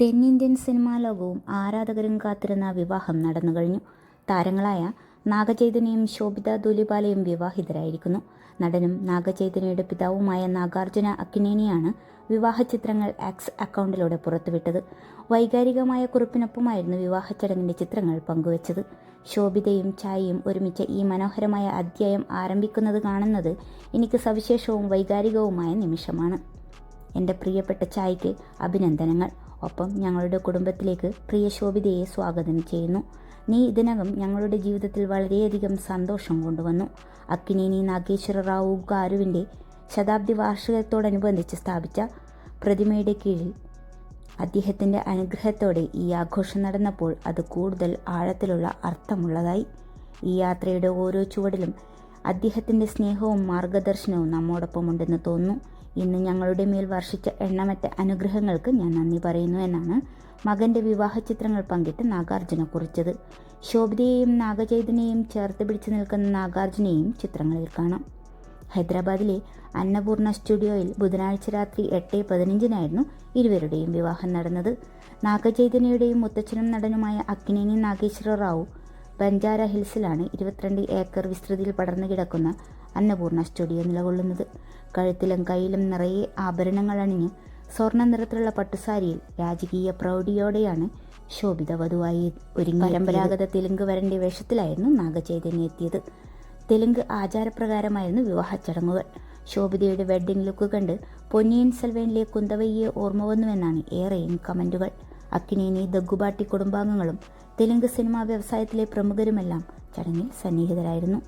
തെന്നിന്ത്യൻ സിനിമാ ലോകവും ആരാധകരും കാത്തിരുന്ന വിവാഹം നടന്നു കഴിഞ്ഞു. താരങ്ങളായ നാഗചൈതന്യയും ശോഭിത ധൂലിപാലയും വിവാഹിതരായിരിക്കുന്നു. നടനും നാഗചൈതന്യയുടെ പിതാവുമായ നാഗാർജുന അക്കിനേനിയാണ് വിവാഹ ചിത്രങ്ങൾ ആക്സ് അക്കൗണ്ടിലൂടെ പുറത്തുവിട്ടത്. വൈകാരികമായ കുറിപ്പിനൊപ്പമായിരുന്നു വിവാഹ ചടങ്ങിന്റെ ചിത്രങ്ങൾ പങ്കുവച്ചത്. ശോഭിതയും ചായയും ഒരുമിച്ച് ഈ മനോഹരമായ അധ്യായം ആരംഭിക്കുന്നത് കാണുന്നത് എനിക്ക് സവിശേഷവും വൈകാരികവുമായ നിമിഷമാണ്. എന്റെ പ്രിയപ്പെട്ട ചായയ്ക്ക് അഭിനന്ദനങ്ങൾ. ഒപ്പം ഞങ്ങളുടെ കുടുംബത്തിലേക്ക് പ്രിയ ശോഭിതയെ സ്വാഗതം ചെയ്യുന്നു. നീ ഇതിനകം ഞങ്ങളുടെ ജീവിതത്തിൽ വളരെയധികം സന്തോഷം കൊണ്ടുവന്നു. അക്കിനേനി നാഗേശ്വര റാവു ഗാരുവിന്റെ ശതാബ്ദി വാർഷികത്തോടനുബന്ധിച്ച് സ്ഥാപിച്ച പ്രതിമയുടെ കീഴിൽ. അദ്ദേഹത്തിന്റെ അനുഗ്രഹത്തോടെ ഈ ആഘോഷം നടന്നപ്പോൾ അത് കൂടുതൽ ആഴത്തിലുള്ള അർത്ഥമുള്ളതായി. ഈ യാത്രയുടെ ഓരോ ചുവടിലും അദ്ദേഹത്തിന്റെ സ്നേഹവും മാർഗദർശനവും നമ്മോടൊപ്പമുണ്ടെന്ന് തോന്നുന്നു. ഇന്ന് ഞങ്ങളുടെ മേൽ വർഷിച്ച എണ്ണമറ്റ അനുഗ്രഹങ്ങൾക്ക് ഞാൻ നന്ദി പറയുന്നു എന്നാണ് മകന്റെ വിവാഹ ചിത്രങ്ങൾ പങ്കിട്ട് നാഗാർജുന കുറിച്ചത്. ശോഭിതയെയും നാഗചൈതനെയും ചേർത്ത് പിടിച്ചു നിൽക്കുന്ന നാഗാർജുനെയും ചിത്രങ്ങളിൽ കാണാം. ഹൈദരാബാദിലെ അന്നപൂർണ സ്റ്റുഡിയോയിൽ ബുധനാഴ്ച രാത്രി എട്ട് പതിനഞ്ചിനായിരുന്നു ഇരുവരുടെയും വിവാഹം നടന്നത്. നാഗചൈതന്യയുടെയും മുത്തച്ഛനും നടനുമായ അക്കിനേനി നാഗേശ്വര റാവു ബഞ്ചാര ഹിൽസിലാണ് ഇരുപത്തിരണ്ട് ഏക്കർ വിസ്തൃതിയിൽ പടർന്നു കിടക്കുന്ന അന്നപൂർണ സ്റ്റുഡിയോ നിലകൊള്ളുന്നത്. കഴുത്തിലും കയ്യിലും നിറയെ ആഭരണങ്ങൾ അണിഞ്ഞ് സ്വർണ നിറത്തിലുള്ള പട്ടുസാരിയിൽ രാജകീയ പ്രൗഢിയോടെയാണ് ശോഭിത വധുവായി ഒരുങ്ങി പരമ്പരാഗത തെലുങ്ക് വരന്റെ വേഷത്തിലായിരുന്നു നാഗചൈതന്യ എത്തിയത്. തെലുങ്ക് ആചാരപ്രകാരമായിരുന്നു വിവാഹ ചടങ്ങുകൾ. ശോഭിതയുടെ വെഡ്ഡിംഗ് ലുക്ക് കണ്ട് പൊന്നിയൻ സെൽവനിലെ കുന്തവയ്യെ ഓർമ്മ വന്നുവെന്നാണ് ഏറെയും കമന്റുകൾ. അക്കിനേനി ദഗ്ഗുബാട്ടി കുടുംബാംഗങ്ങളും തെലുങ്ക് സിനിമാ വ്യവസായത്തിലെ പ്രമുഖരുമെല്ലാം ചടങ്ങിൽ സന്നിഹിതരായിരുന്നു.